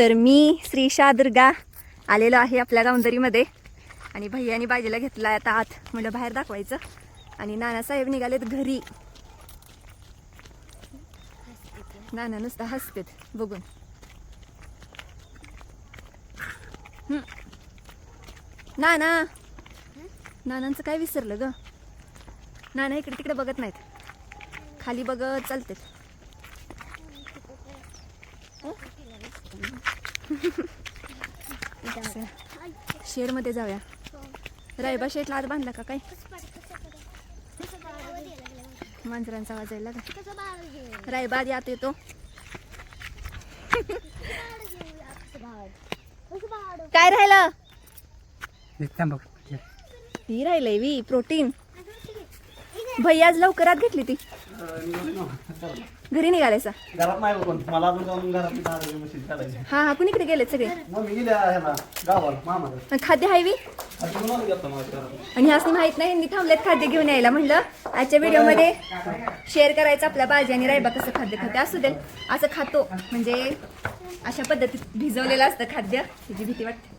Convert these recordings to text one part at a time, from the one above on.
तर मी श्री दुर्गा आलेलो आहे आपल्या गावंदरीमध्ये आणि भैयानी बाजीला घेतला आता आत. म्हणलं बाहेर दाखवायचं. आणि नानासाहेब निघालेत घरी. नाना नुसतं हसतेत. बघून. नाना! नानांचं काय विसरलं ग? नाना इकडे तिकडे बघत नाहीत. खाली बघत चालतेत. शेरमध्ये जाऊया. रायबा शेटला आत बांधला का काय? मांजरांचा आवाज यायला का रायबा आधी आत येतो. काय राहिलं? ही राहिलंय वी प्रोटीन. भैया आज लवकरात घेतली ती. घरी निघालायचा. घरात नाही कोण. मला अजून जाऊन घरात दहा मशीन काढायची. हा हा कुणीकडे गेलेत सगळे. मग मी गेल्या ह्याला गावाला मामाला. आणि खाद्य हायवी आणि ह्यासनी माहीत नाही मी थांबलेत खाद्य घेऊन यायला म्हणलं. आजच्या व्हिडिओमध्ये शेअर करायचं आपल्या बाजी आणि रायबा कसं खाद्य खाते असू दे. असं खातो. म्हणजे अशा पद्धतीत भिजवलेलं असतं खाद्य. त्याची भीती वाटते.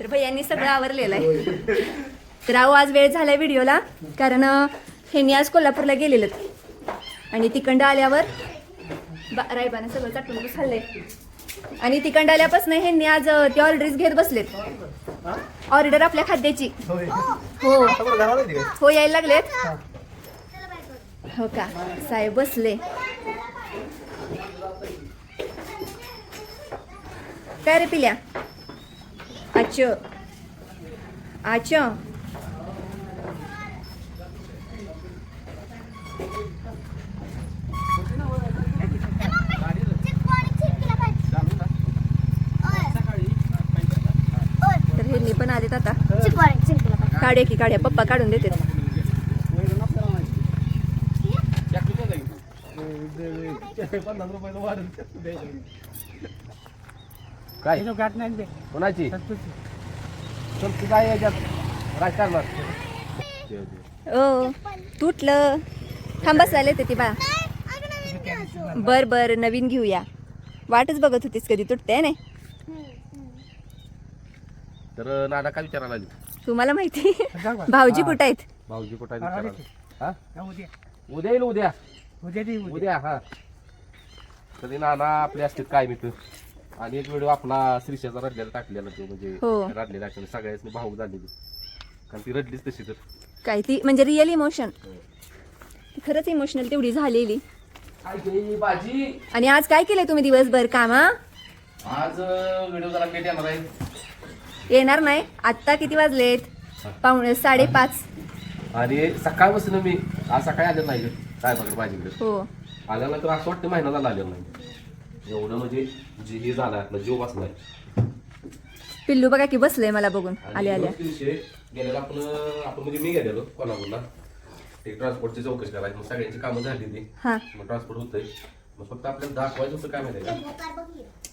तर भैयांनी सगळं आवरलेलं आहे. तर अहो आज वेळ झाला व्हिडिओला कारण ह्यांनी आज कोल्हापूरला गेलेलं आणि तिकडं आल्यावर बा- रायबानं सगळं चाटून खाल्लंय. आणि तिकडं आल्यापासून ह्यांनी आज ते ऑर्डरीज घेत बसलेत. ऑर्डर आपल्या खाद्याची. हो? हो यायला लागलेत. हो. का? साहेब बसले. काय रे पिल्या? आच आच हे पण आलेत आता. काढ्या की काढ्या पप्पा काढून देते. काय? कोणाची? चल तू काय याच्यात? राजकारणात ओ तुटलं. थांब बसायला येते ती बा बर बर नवीन घेऊया. वाटच बघत होतीस कधी तुटते नाही? तर नाना काय विचारायला आली? तुम्हाला माहिती? भाऊजी कुठं आहेत? भाऊजी कुठं आहे विचारायला? हा? उद्या. येईल उद्या? उद्या हा. तरी नाना आपले असतात काय मित्र? आणि एक व्हिडिओ आपला श्रीषाचा रडलेला टाकलेला तो म्हणजे हो. रडलेला टाकलेला सगळ्यांनी भाऊ झालेली. कारण ती रडलीच तशी तर. काय ती म्हणजे रिअल इमोशन खरंच इमोशनल तेवढी झालेली. काय गे बाजी? आणि आज काय केलंय तुम्ही दिवसभर कामा आज व्हिडिओ जरा लेट येणार आहे. येणार नाही. आत्ता किती वाजलेत? पाहुणे साडेपाच. आणि सकाळपासून मी आज सकाळी आलेलं नाही काय बघा माझ्याकडे. हो. आल्यानंतर असं वाटतं महिना झाला आलेला नाही. एवढं म्हणजे जे हे झालं आपला जीव बसलाय. पिल्लू बघा की बसलंय मला बघून. आले आल्या दिवशी गेलेला आपण आपण म्हणजे मी गेलेलो कोल्हापूरला. ते ट्रान्सपोर्टची चौकशी करायची. मग सगळ्यांची कामं झाली ती. मग ट्रान्सपोर्ट होतंय. मग फक्त आपल्याला दाखवायचं होतं काय माहिती आहे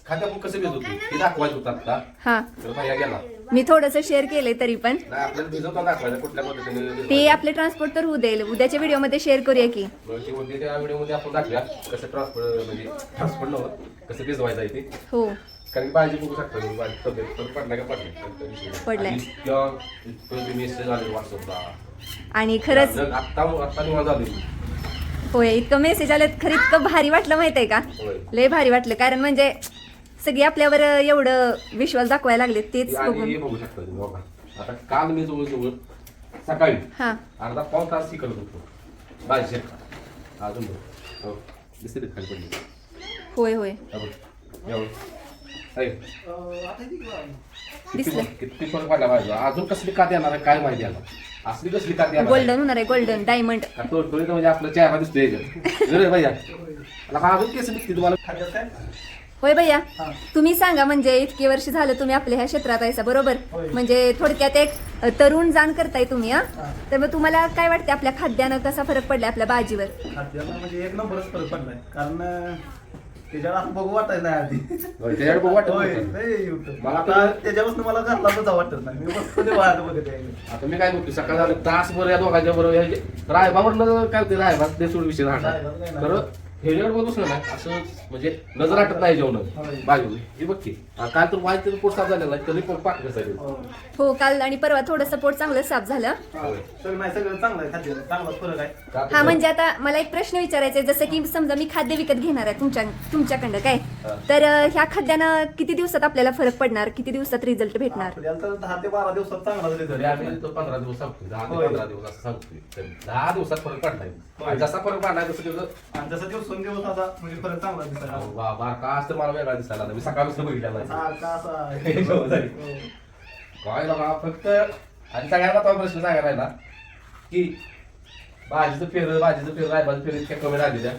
का? कसं भेट होती? ते दाखवायचं होतं आता. हा. तर भैया गेला. मी थोडस शेअर केलंय तरी पण. नाही आपल्याला भिजवता दाखवायचं. कुठल्या पद्धतीने ते आपले ट्रान्सपोर्ट तर होऊ देईल उद्याच्या व्हिडिओमध्ये शेअर करूया की. मग ते म्हणजे त्या व्हिडिओमध्ये आपण दाखवूया कसं ट्रान्सपोर्ट म्हणजे ट्रान्सपोर्ट नव्हतं कसं भिजवायचं आहे ते. हो. कारण की भाजी बघू शकता तुम्ही भाजी तब्येत तर पडला का पडले पडलाय. इतकं इतकं मेसेज आले व्हॉट्सअपला आणि खरंच आत्ता आत्ता निवांत झाली होय इतकं मेसेज आलेत. खरं इतकं भारी वाटलं माहीत आहे का? होय. लय भारी वाटलं. कारण म्हणजे सगळी आपल्यावर एवढं विश्वास दाखवायला लागले तेच आणि बघून. हे बघू शकता तुम्ही बघा आता काल मी जवळ जवळ सकाळी हा. अर्धा पाव तास शिकत होतो. अजून बघ. हो दिसते ते खाली पडली. होय होय. हा बघ. या बघ. की दिसलं. किती फरक पडला पाहिजे अजून कसली कात येणार आहे काय माहिती आता. असली कसली कात? गोल्डन होणार आहे गोल्डन डायमंड का तो तो म्हणजे आपला चेहरा दिसतोय याच्यात. बरोबर भैया मला का अजून केस निघते तुम्हाला खात्यात काय? होय भैया हा. तुम्ही सांगा म्हणजे इतके वर्ष झालं तुम्ही आपल्या ह्या क्षेत्रात आहे बरोबर होय. म्हणजे थोडक्यात एक अ, तरुण जाण करताय तुम्ही हा हा. तर मग तुम्हाला काय वाटते आपल्या खाद्यानं कसा फरक पडलाय आपल्या भाजीवर खाद्याला म्हणजे एक नंबरच फरक पडलाय कारण अं, त्याच्यावर असं बघू वाटायचं नाही आधी होय, त्याच्याकडे बघू वाटत होय, नव्हतं. लय YouTube. मला आता तर- त्याच्यापासून मला घरला वाटत नाही मी बसतो ते वाट बघत आहे आता मी काय म्हणतो सकाळ झालं तास बरं या दोघांच्या बरोबर रायबावरनं काय होते रायबा ते सोड विषय राहणार रायबाचं काय नाही. तर फेरीवर बघ बसलं ना असं म्हणजे नजर आटत नाही जेवण. बाजू हे बघ की. हा, काल तर वाईट तर पोट साफ झालेला तरी पोट पाक कसं हो. हो काल आणि परवा थोडंसं पोट चांगलं साफ झालं. हा. सगळं नाही सगळं चांगलं आहे खाद्य चांगलाच फरक आहे. हा म्हणजे आता मला एक प्रश्न विचारायचा आहे जसं की समजा मी खाद्य विकत घेणार आहे तुमच्या तुमच्याकडं काय? हा. तर अं, ह्या खाद्यानं किती दिवसात आपल्याला फरक पडणार? किती दिवसात रिझल्ट भेटणार? आपल्याला तर दहा ते बारा दिवसात चांगला तरी आम्ही तो पंधरा दिवस सांगतोय दहा ते होय. पंधरा दिवस असं सांगतोय. तरी दहा दिवसात फरक पडलाय होय. आणि जसा फरक पडलाय तसं आणि जसं असा म्हणजे फरक चांगला दिसायला. लागला. वा बारका आज तर मला वेगळा दिसायला लागला. मी सकाळपासून बघितलेला नाही. सारखा असा? हे. काय बघा फक्त आणि सगळ्यांना तो प्रश्न सांगायला आहे ना की भाजीचं फेर भाजीचं फेर रायबाचं फेर इतक्या कमी आलेल्या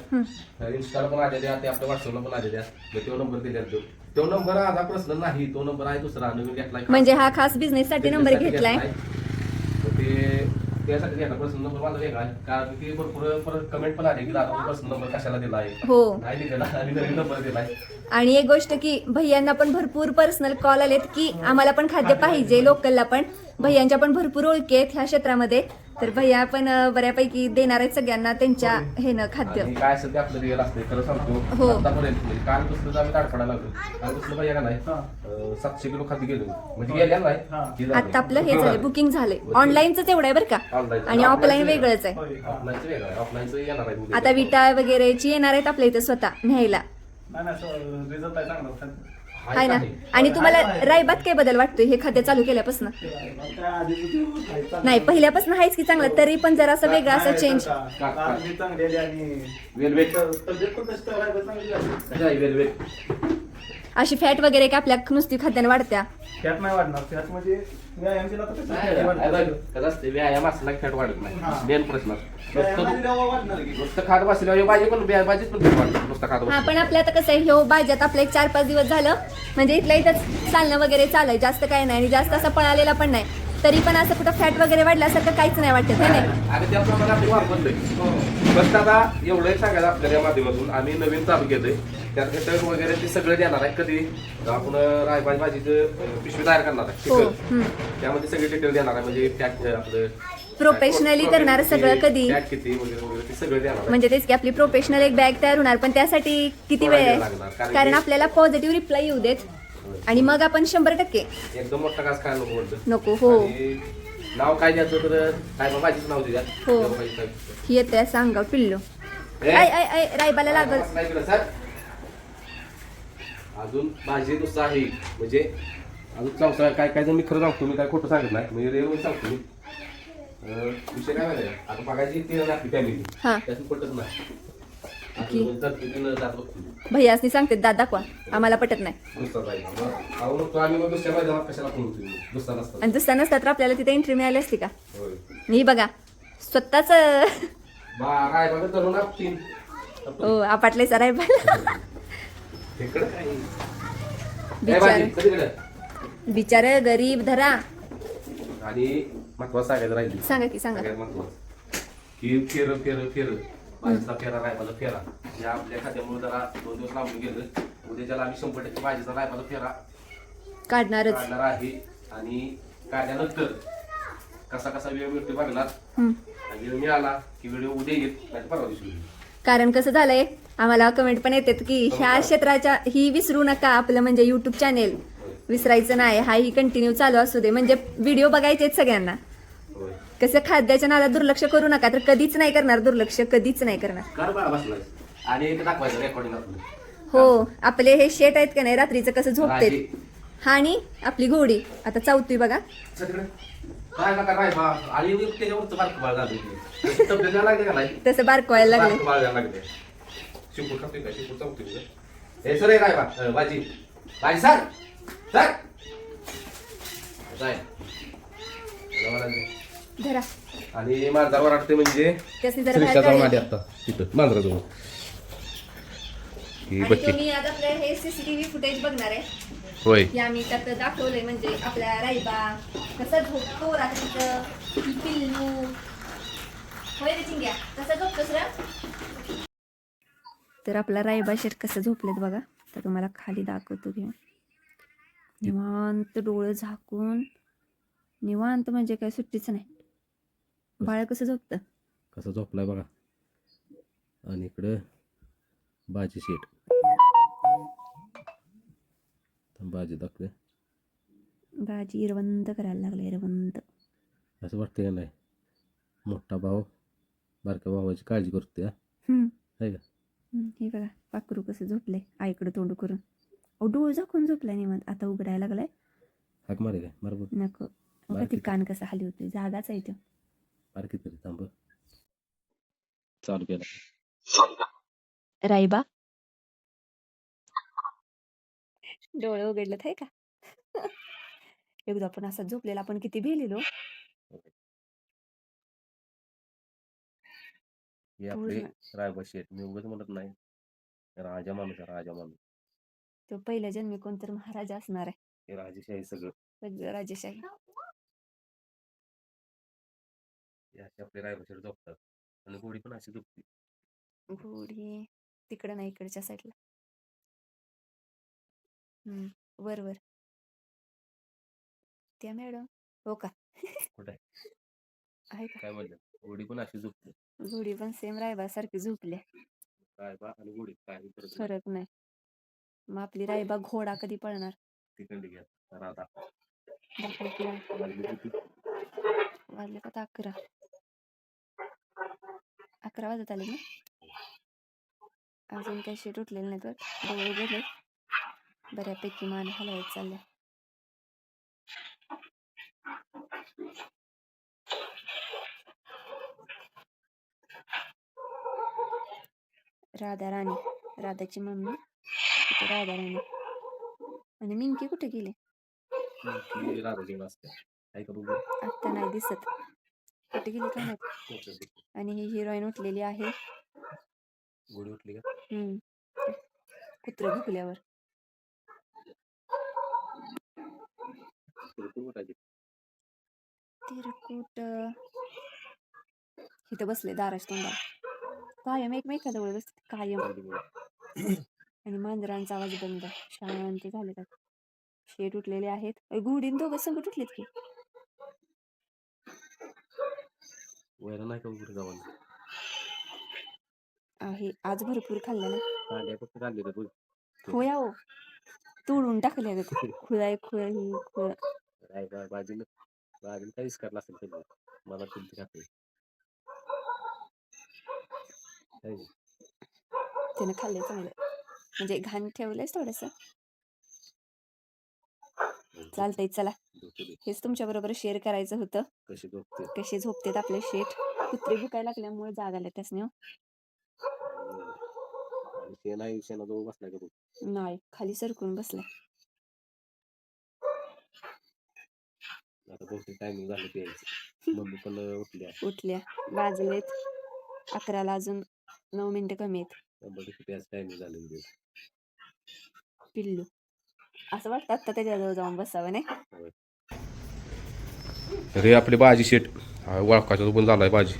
इंस्टाला पण आलेल्या ते आपल्या व्हॉट्सअपला पण आलेल्या मग तो नंबर दिलेला तो. तो नंबर माझा प्रश्न नाही तो नंबर आहे दुसरा. नवीन घेतलाय म्हणजे हा खास बिझनेस साठी नंबर घेतलाय. मग ते त्यासाठी घेतला पर्सनल नंबर माझा वेगळा आहे. कारण की भरपूर परत कमेंट पण आले की दादा पर्सनल नंबर कशाला दिला आहे? हो. नाही दिलेला आणि नवीन नंबर दिलाय आणि एक गोष्ट की भैयांना पण भरपूर पर्सनल कॉल आलेत की आम्हाला पण खाद्य पाहिजे. लोकलला पण. भैयांच्या पण भरपूर ओळखी आहेत ह्या क्षेत्रामध्ये तर भैया पण बऱ्यापैकी देणार आहेत सगळ्यांना त्यांच्या हे न खाद्य आणि काय असेल ते आपलं रिअल असते खरं हो. सांगतो आतापर्यंत म्हणजे काल दुसरं आम्ही ताडपडायला लागलो काल दुसरं पाहिजे का नाही हा. अं, सातशे किलो खाद्य गेलो म्हणजे गेल्या हा. नाही आता आपलं हे झालं बुकिंग झालंय ऑनलाईनच एवढं आहे बरं का Online. आणि ऑफलाईन वेगळंच आहे. हा. ऑफलाईनचं वेगळं आहे ऑफलाईनचं येणार आहे उद्या. आता विटा वगैरेची येणार आहेत आपल्या इथं स्वतः न्यायला नाही नाही रिझल्ट आहे चांगला खाद्य. हाय ना. आणि तुम्हाला. रायबात काय बदल वाटतोय? हे खाद्य चालू केल्यापासून. नाही पहिल्यापासून आहेच की चांगलं तरी पण जरा असं वेगळं असं चेंज वेलवेट? अशी फॅट वगैरे काय आपल्या नुसती खाद्याने वाढत्या फॅट नाही वाढणार फॅट म्हणजे व्यायाम केला तर कसं नाही, fat वाढतं. नाही, कसं असते व्यायाम असला की फॅट वाढत. नाही मेन प्रश्न व्यायाम नुसतं आणि रवा वाढणार की? नुसतं खात बसल्यावर भाजी पण व्या- भाजीत पण फॅट वाढतं नुसतं खात हा बसल्यावर. पण आपल्या आता कसं आहे ह्यो भाज्यात आपलं एक चार पाच दिवस झालं म्हणजे इथल्या इथंच चालणं वगैरे चालय जास्त काही नाही आणि जास्त असा पळालेला पण नाही तरी पण असं कुठं फॅट वगैरे वाढल्यासारखं काहीच नाही वाटत है नाही आणि त्याप्रमाणे आपण वापरतोय फक्त आता एवढं एक सांगायचं आपल्याला या माध्यमातून आम्ही नवीन चालू केलंय त्यात घटक वगैरे ते सगळं देणार आहे. कधी आपण रायबाज भाजीचं पिशवी तयार करणार आहे. हो चिकन. हम्म. त्यामध्ये सगळे डिटेल देणार आहे. म्हणजे फॅट आपलं Professionally करणार सगळं कधी? फॅट किती वगैरे वगैरे ते सगळं देणार आहे. म्हणजे तेच की आपली प्रोफेशनल एक बॅग तयार होणार पण त्यासाठी किती वेळ थोडा वेळ लागणार. आहे कारण कारण की- आपल्याला पॉझिटिव्ह रिप्लाय येऊ देत. आणि मग आपण शंभर टक्के. एकदम मोठा घास खायला नको म्हणतं नको हो. आणि नाव काय द्यायचं तर काय मग भाजीचं नाव द्या हो. येते अंगावर पिल्लो. आय आय आय रायबाला लागल सर? अजून भाजी नुसतं आहे. म्हणजे अजून चौसा काय काय जर मी खरं सांगतो मी काय खोटं सांगत नाही. म्हणजे रेल सांगतो मी. अं, विषय काय माहिती आता बघायची ती ना आपली फॅमिली हा. त्यातून पटत नाही. जात बघतो भैयासनी सांगते दादा दाखवा आम्हाला पटत नाही. दुसरा जायला मग अहो मग तो आम्ही मग दुसऱ्या मैदानात कशाला फोन दुसरा नसता. आणि दुसरा नसता तर आपल्याला तिथे एंट्री मिळाली असती का? होय. मी बघा स्वतःच बारा आहे बघा धरून आप तीन हो आपटले सर रायबाला इकडं काय ए, बिचार. गरीब धरा. आणि महत्वाचं सांगायचं राहिली. सांगा की सांगा. सगळ्यात महत्वाचं. की फेर फेर फेर. भाजीचा फेरा रायबाचा फेरा. या आपल्या खात्यामुळे जरा दोन दिवस लांबून गेलं. उद्याच्याला आम्ही शंभर टक्के भाजीचा रायबाचा फेरा. काढणारच. काढणार आहे. आणि काढल्यानंतर कसा कसा वेळ मिळतो बघणार. आणि वेळ मिळाला की व्हिडिओ उद्या येईल नाही परवा दिवशी. कारण कसं झालंय आम्हाला कमेंट पण येतात की ह्या क्षेत्राच्या ही विसरू नका आपलं म्हणजे युट्यूब चॅनेल विसरायचं नाही हा ही कंटिन्यू चालू असू दे. म्हणजे व्हिडिओ बघायचे सगळ्यांना. कसं खाद्याच्या नादात दुर्लक्ष करू नका तर कधीच नाही करणार दुर्लक्ष कधीच नाही करणार. हो आपले हे शेट आहेत का नाही रात्रीचं कसं झोपते. हा आणि आपली घोडी आता चौथी बघा. तसं बारकवायला लागले का? हे सर हे बा बाजी. बाजी सर सर. धरा. आणि मांजरावर वाटते म्हणजे? त्यासनी जरा बाहेर श्रीषा जाऊन आली. आता तिथं मांजराजवळ. ही आणि बच्ची. तुम्ही आज आपलं हे सीसीटीव्ही फुटेज बघणार आहे. होय. हे आम्ही त्यात दाखवलंय म्हणजे आपल्या राईबा कसा झोपतो रात्रीचं ही पिल्लू. होय रे चिंग्या कसा झोपतोस रे? तर आपला रायबा शेट कसं झोपलेत बघा. तर तुम्हाला खाली दाखवतो घेऊन. निवांत डोळं झाकून निवांत म्हणजे काय सुट्टीच नाही. बाळ कसं झोपतं? कसं झोपलाय बघा. आणि इकडं भाजी शेट भाजी दाखवे भाजी इरवंत करायला लागले इरवंत असं वाटतं का नाही? मोठा भाऊ बारक्या भावाची काळजी करतो. आहे का? हे बघा पाखरू कसं झोपलंय. आईकडे तोंड करून. अहो डोळ झाकून झोपलाय निवांत. आता उघडायला लागलाय. हाक मारे काय? बरोबर नको. बघा ती कान कसा खाली होतोय. जागाच आहे तो बारकी तरी थांब चालू केला. राईबा डोळे उघडलं आहे का? एकदा आपण असा झोपलेला आपण किती भिलेलो. हे आपले पूर्ण. शेट मी उगाच म्हणत नाही. राजा माणूस आहे राजा माणूस. तो पहिल्या जन्मी कोणतर महाराजा असणार आहे. हे राजेशाही सगळं. सगळं राजेशाही. हे असे आपले रायबा शेट झोपतात. आणि गोडी पण अशी झोपते. घोडी तिकडं नाही इकडच्या साईडला हम्म वर वर. त्या मॅडम हो का? कुठे आहे? आहे का? काय म्हणलं? गोडी पण अशी झोपते घोडी पण सेम रायबा सारखी झोपल्या रायबा आणि गोडी काही फरक नाही. फरक नाही. मग आपली रायबा घोडा कधी पळणार? तिकडे घ्या. राधा. वाजली का आता अकरा. अकरा वाजत आले ना? अजून काही शीट उठलेले नाही तर डोळे उघडले बऱ्यापैकी मान हलवत चालल्या. राधा राणी राधाची मम्मी इथे राधा राणी. आणि मिंकी कुठे गेली? ती राधाची असते. आहे का बघू. आत्ता नाही दिसत. कुठे गेली काय माहीत? दिसते. आणि ही हिरोईन उठलेली आहे. गोडी उठली का? हम्म. कुत्र भुकल्यावर. तिरकुट. इथं बसले दाराश तोंडाला कायम एकमेकाजवळ बसते कायम. आणि मांजरांचा आवाज बंद शांत झाले का शेट उठलेले आहेत घोडीन दोघं संकट उठलेत की नाही का उघड जाऊन आहे आज भरपूर खाल्लं ना कांड्या फक्त काढले तर बघ होया हो तोडून टाकले ग खुळाय खुळ ही खुळ काय बा बाजूला बाजूला काहीच करला असेल मला खाते काय नाही. त्यानं खाल्लंय चांगलं. म्हणजे घाण ठेवलंयच थोडस. चालतंय चला. हेच तुमच्या बरोबर शेअर करायचं होतं. कशी झोपते? कसे झोपतेत आपले शेठ? कुत्रे भुकायला लागल्यामुळे जाग आल्या त्यासने हो. नाही खाली सरकून बसला आता बहुतेक टायमिंग झालं प्यायचं. मम्मी पण उठल्या. उठल्या. वाजलेत. अकराला अजून नऊ मिनिटं कमी आहेत. पिल्लू असं वाटतं आता त्याच्याजवळ जाऊन बसावं नाही रे आपली भाजी शेट वळखाच्या पण झालाय भाजी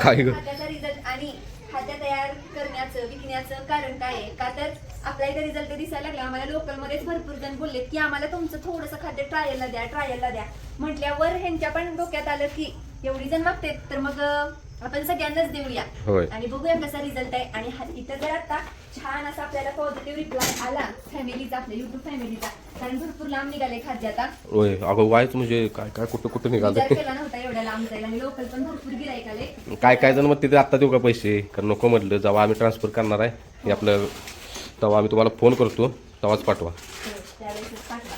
काय ग? रिझल्ट आणि खाद्य तयार करण्याचं विकण्याचं कारण काय आहे का तर आपला इथे रिझल्ट दिसायला लागला आम्हाला लोकल मध्येच भरपूर जण बोललेत की आम्हाला तुमचं थोडंसं खाद्य ट्रायलला द्या ट्रायलला द्या. म्हटल्यावर ह्यांच्या पण डोक्यात आलं की एवढी जण मागतेत तर मग अं, आपण सगळ्यांनाच देऊया. होय. आणि बघूया कसा रिझल्ट आहे. आणि हा- इथं जर आता छान असा आपल्याला पॉझिटिव्ह रिप्लाय आला फॅमिलीचा आपल्या युट्यूब फॅमिलीचा कारण भरपूर लांब निघाले खाद्य आता. होय. अगं वायच म्हणजे काय काय कुठं कुठं विचार निघालं केला नव्हता एवढ्या लांब जायला. आणि लोकल पण भरपूर गिराईक आले काय काय जण मग तिथे आत्ता देऊ का पैसे? कारण नको म्हटलं जेव्हा आम्ही ट्रान्सफर करणार आहे हे आपलं तेव्हा आम्ही तुम्हाला फोन करतो. तेव्हाच पाठवा. त्यावेळेस पाठवा.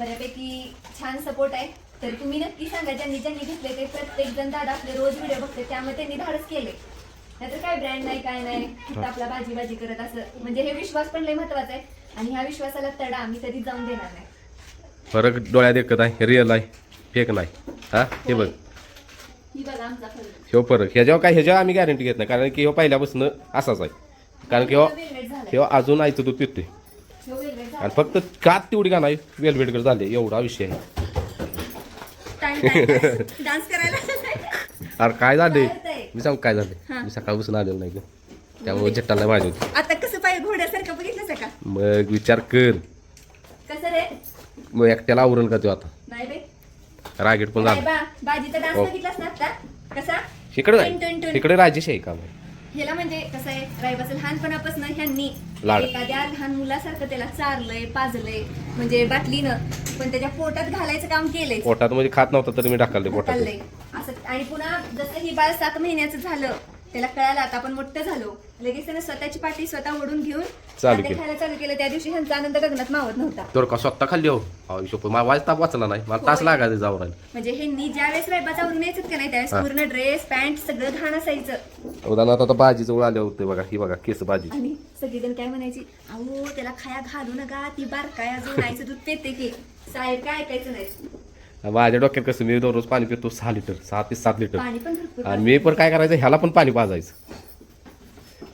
बऱ्यापैकी छान सपोर्ट आहे. तर तुम्ही नक्की सांगा ज्यांनी ज्यांनी घेतले ते प्रत्येक जण दादा आपले रोज व्हिडिओ बघते त्यामुळे त्यांनी धाडस केले नाहीतर काय ब्रँड नाही काय नाही फक्त आपला भाजी भाजी करत असं. म्हणजे हे विश्वास पण लय महत्त्वाचा आहे. आणि ह्या विश्वासाला तडा आम्ही कधी जाऊन देणार नाही. फरक डोळ्यात देखत आहे रिअल आहे फेक नाही. हा? हे बघ. ही बघा आमचा फरक. ह्यो फरक. ह्याच्यावर काय ह्याच्यावर आम्ही गॅरंटी घेत नाही. कारण की ह्यो पहिल्यापासून असाच आहे. कारण की ह्यो वेलवेट झालाय. ह्यो अजून आयचं दूध पितोय. ह्यो आणि फक्त कात तेवढी का नाही वेलवेटकर झाले एवढा विषय आहे. डान्स करायला. अरे काय झाले? मी सांग काय झाले. मी सकाळपासून आलेलो नाही ग. त्यामुळे झट्टाला माझी होती. आता कसं पाहिजे घोड्यासारखं बघितलंस का? मग विचार कर. कसं रे? मग एकट्याला आवरण का तो आता? रागेट पण झाला. हो. इकडे राजेश आहे का मग? ह्याला म्हणजे कसं आहे रायबाचं लहानपणापासून ह्यांनी लाड. एखाद्या लहान मुलासारखं त्याला चारलंय पाजलंय म्हणजे बाटलीनं पण त्याच्या पोटात घालायचं काम केलंय. पोटात म्हणजे खात नव्हता तरी मी ढकलले पोटात. चाललंय असं आणि पुन्हा जसं ही बाळ सात महिन्याचं झालं त्याला कळालं आता आपण मोठं झालो. लगेच त्यानं स्वतःची पाठी स्वतः ओढून घेऊन चालू केलं. खायला चालू केलं. त्या दिवशी ह्यांचा आनंद गगनात मावत नव्हता. तर का स्वतः खाल्ली हो. वाज ताप वाचला नाही. मला तास होय. लागायचं जाऊ राहील. म्हणजे ह्यांनी ज्या वेळेस रायबाचा आवरून यायचं का नाही त्यावेळेस हा. पूर्ण ड्रेस पॅन्ट सगळं घाण असायचं. उदाहरणार्थ आता भाजी जवळ आले होते बघा. ही बघा केस भाजी. आणि सगळेजण काय म्हणायची अहो त्याला खाया घालू नका ती बारकाय अजून आईचं दूध पेते की. साहेब काय ऐकायचं नाही. माझ्या डोक्यात कसं मी दररोज पाणी पितो सहा लिटर सहा ते सात लिटर. पाणी पण भरपूर आणि मी पण काय करायचं ह्याला पण पाणी पाजायचं.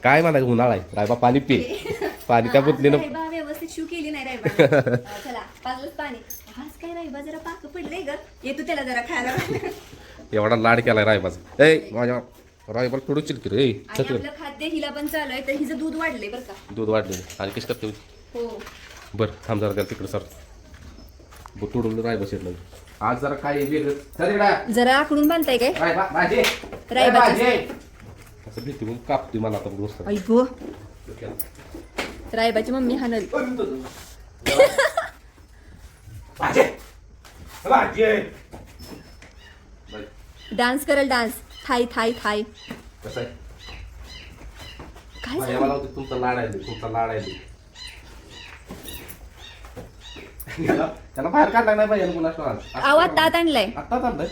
काय म्हणायचं उन्हाळा आहे. रायबा पाणी पे. पाणी त्या बुतलीनं रायबा व्यवस्थित शू केली नाही रायबा चला पाजलंच पाणी. आज काय रायबा जरा पाक पडले ग. येतो त्याला जरा खायला. एवढा लाड केलाय रायबाचा ए माझ्या रायबा थोडं चिलकी रे. ए, आपलं खाद्य हिला पण चालू आहे तर हिचं दूध वाढलंय बरं का. दूध वाढले आणि कसं करते? हो. बरं थांब जरा त्याला तिकडे सर. बरं तुडून रायबा शिरलं आज जरा काय वेगळं. चल इकडं. जरा आखडून बांधताय काय? रायबा भाजी. रायबाचं. भाजी. असं भीती मग कापते मला आता नुसतं. आई गो रायबाची मम्मी हानल भाजी. भाजी. डान्स करल डान्स. थाय थाय थाय कसं आहे? काय? मला तुमचा लाड आहे तुमचा लाड आहे. त्याला त्याला बाहेर काढला नाही कुणा आवाज तात आणलाय.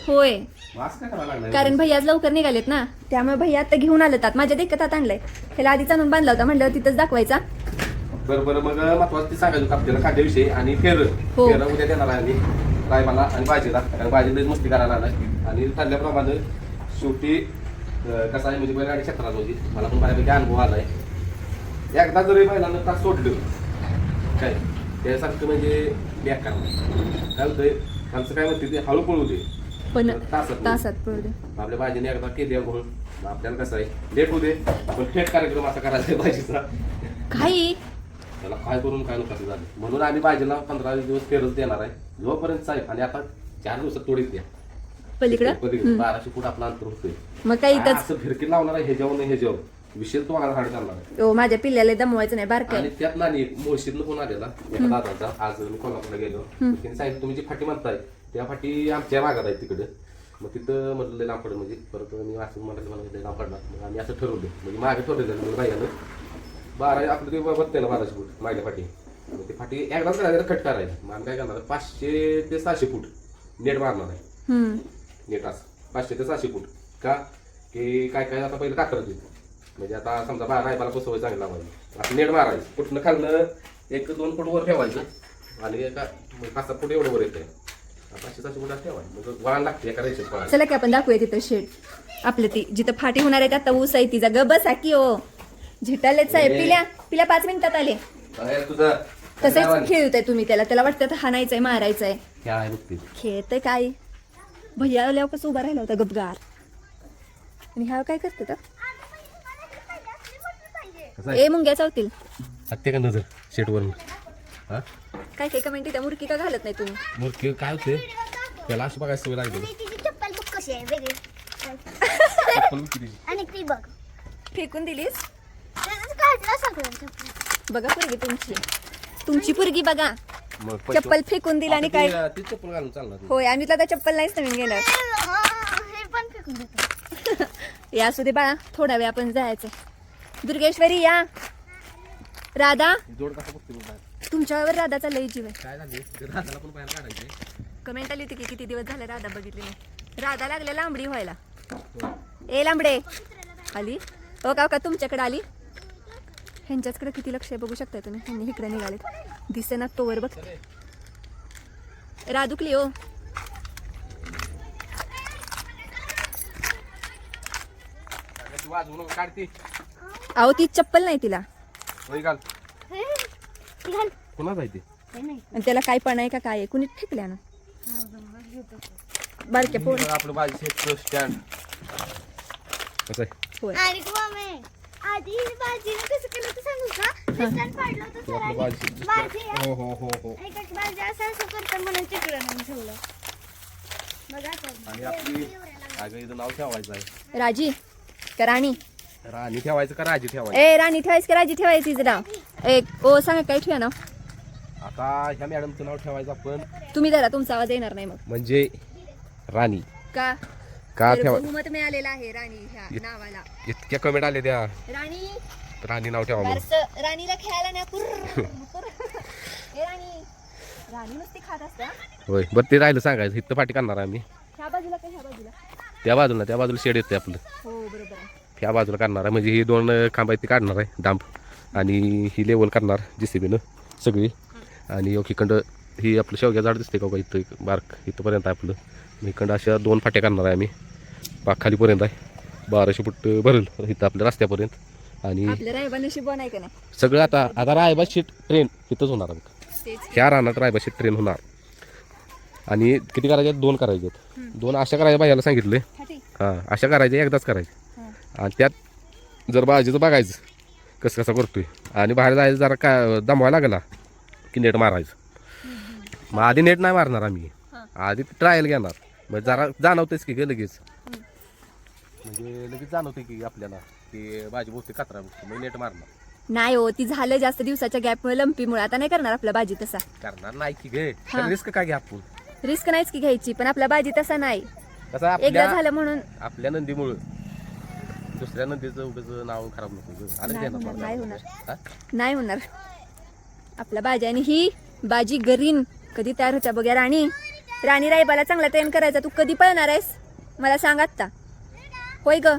होय. मास्क काय करायला लागलाय. कारण भैया आज लवकर निघालेत ना. त्यामुळे भैया आता घेऊन आलं तात. माझ्या देखत तात आणलाय. ह्याला आधीच आणून बांधला होता. म्हणलं तिथंच दाखवायचा. बरं बरं. मग महत्वाचं ते सांगायचं आपल्याला खाद्याविषयी आणि फेर. हो. फेर उद्या देणार आहे रायमाला आणि भाजीला. कारण भाजी लई मस्ती करायला आलाय आणि ठरल्याप्रमाणे शेवटी कसं आहे म्हणजे बैलगाडी क्षेत्रात होती. मला पण बऱ्यापैकी अनुभव आलाय. एकदा जरी बैलांना तास सोडलं काय? त्यासारखं म्हणजे बेकार नाही. काय काय म्हणते ते हळू पळू दे. पण तासात तासात पडू दे. आपल्या भाजीने एकदा केली म्हणून. आपल्याला कसं आहे लेट होऊ दे. पण थेट कार्यक्रम असा करायचा भाजीचा. काही? त्याला काय करून काय नको झालं. म्हणून आम्ही भाजीला पंधरा वीस दिवस फेरच देणार आहे. जोपर्यंत साहेब आणि आता चार दिवसात तोडीच द्या. पलीकडं. बाराशे फूट आपलं अंतर होतोय. मग असं फिरकी लावणार आहे हे जेवण हे जेवण विशेष तो हाड चालणार आहे. ओ माझ्या पिल्ल्याला दमवायचं नाही बारकाय आणि त्यात नानी मुळशीतनं फोन आलेला एका दादाचा. आज मी कोल्हापूरला गेलो. त्यांनी सांगितलं तुम्ही जी फाटी म्हणताय त्या फाटी आमच्या भागात आहे तिकडे. मग तिथं म्हटलं लांब पडेल म्हणजे परत मी असं म्हणाले मला लांब पडणार. मग आम्ही असं ठरवलं. म्हणजे मागे ठरवलं बाईनं बारा आपलं ते बघते ना बाराशे फूट मागल्या फाटी. मग ती फाटी एकदाच करायचं कट करायचं मग आम्ही काय करणार पाचशे ते सहाशे फूट नेट मारणार आहे. नेट असं. पाचशे ते सहाशे फूट. का? की काय काय आता पहिलं कात्रत येते म्हणजे आता समजा बारा आहे मला कसं चांगलं लावायचं. असं नेट मारायचं. कुठनं खालनं एक दोन फूट वर ठेवायचं आणि एका पाच सात फूट एवढं वर येते पाचशे सहाशे फूट ठेवायचं. मग वळण लागते एका रेषेत वळण. चला की आपण दाखवूया तिथं शेड आपलं ती जिथं फाटी होणार आहे त्या आता ऊस आहे तिचा. ग बसा की ओ झिटालेत साहेब. पिल्या पिल्या पाच मिनिटात आले. अरे तुझं तसंच खेळताय तुम्ही त्याला. त्याला वाटतं आता हाणायचंय मारायचंय. खेळ आहे खेळतंय काय? भैया आल्यावर कसं उभा राहिला होता गपगार आणि हा काय करते तर कसं ए मुंग्या चावतील. का नजर शेटवर हा? काय काय कमेंट त्या मुरकी का घालत नाही तुम्ही? काय होते? त्याला अशी बघायला सवय लागली. आणि तिची चप्पल बघ कशी आहे वेगळी. चप्पल बघ किती. आणि ती बघ. फेकून दिलीस? बघा पुरगी तुमची. तुमची पुरगी बघा. चप्पल फेकून दिली आणि काय ती- चप्पल घालून चालणार नाही. होय आम्ही आता चप्पल नाहीच नवीन घेणार हे पण फेकून देतो. या असू दे बाळा थोडा वेळ आपण जायचं. दुर्गेश्वरी या. राधा. बघते. तुमच्यावर राधाचा लय जीव आहे. काय झाली? ते राधाला पण बाहेर काढायचे कमेंट आली होती की किती दिवस झाले राधा बघितली नाही. राधा लागल्या लांबडी व्हायला. ए लांबडे. आली? हो का हो का तुमच्याकडे आली? ह्यांच्याचकडे किती लक्ष आहे बघू शकता तुम्ही? ह्यांनी इकडे निघालेत. दिसेना तोवर बघ. राधुकली हो. ती वाजवून काढते. अहो ती चप्पल नाही तिला. घाल. घाल. आणि त्याला काय पण आहे का काय आहे कुणी ठेकल्या ना? बारक्या पोर. आपलं भाजी स्टँड कसं आहे? होय. आणि तू मम्मी आधी भाजीनं कसं केलं तर सांगू का? मिस्टर पाडलं होतं ते आपलं सरांनी. भाजी भाजी हो हो हो हो. एकाच भाजी असं असं करतं म्हणून तिकडं नाही ठेवलं. बघा आता. आणि आपली अगं इथं नाव ठेवायचं आहे. राजी का राणी? राणी ठेवायचं का राजी ठेवायचं? ए राणी ठेवायची का राजी ठेवायची तिचं नाव? एक ओ सांगा काय ठेवा नाव आता ह्या मॅडमचं नाव ठेवायचं आपण. तुम्ही जरा तुमचा आवाज येणार नाही मग. म्हणजे राणी. का? का तर ठेवा बहुमत मिळालेलं आहे राणी ह्या नावाला. इतक्या कमेंट आले त्या. राणी? राणी नाव ठेवा म्हणून. राणीला खेळायला नाही कुर्र, कुर्र. ए राणी राणी नुसती खात असते हा? होय बरं ते राहिलं सांगायचं. इथं पाठी करणार आम्ही. ह्या बाजूला का ह्या बाजूला? त्या बाजूला त्या बाजूला शेड येते आपलं. हो ह्या बाजूला काढणार आहे. म्हणजे ही दोन खांब आहेत ती काढणार आहे डांब. आणि ही लेवल करणार जी सी बीनं सगळी. आणि इकडं ही आपलं शेवग्या झाड दिसते का बघा इथं बारक इथंपर्यंत आहे आपलं. इकडं अशा दोन फाट्या करणार आहे आम्ही. बाग खालीपर्यंत आहे. बाराशे फूट भरल इथं आपल्या रस्त्यापर्यंत. आणि आहे सगळं आता आता रायबाची ट्रेन इथंच होणार आहे ह्या रानात रायबाची ट्रेन होणार. आणि किती करायचे? दोन करायचे आहेत दोन अशा करायच्या बायाला सांगितले हां अशा करायच्या एकदाच करायचे. आणि त्यात जर भाजीचं बघायचं कसं कसं करतोय. आणि बाहेर जायचं जरा काय दमवायला लागला की नेट मारायचं. मग आधी नेट नाही मारणार आम्ही. आधी ट्रायल घेणार. मग जरा जाणवतेच की ग लगेच. म्हणजे लगेच जाणवते की आपल्याला की भाजी बहुतेक कचरा मग नेट मारणार. नाही हो ती झालं जास्त दिवसाच्या गॅपमुळे लंपीमुळे. आता नाही करणार आपला भाजी तसा. करणार नाही की हा. रिस्क काय घ्या आपण? रिस्क नाहीच की घ्यायची पण आपला भाजी तसा नाही. कसं एकदा आपल्या झालं म्हणून. आपल्या नंदीमुळं. दुसऱ्या नंदीचं उगाच नाव खराब नको. आलं नाही होणार. नाही होणार. हा? नाही होणार आपला भाजी आणि ही भाजी गरीन कधी तयार होत्या बघा राणी राणी रायबाला चांगला ट्रेन करायचा तू कधी पळणार आहेस मला सांग आत्ता होय ग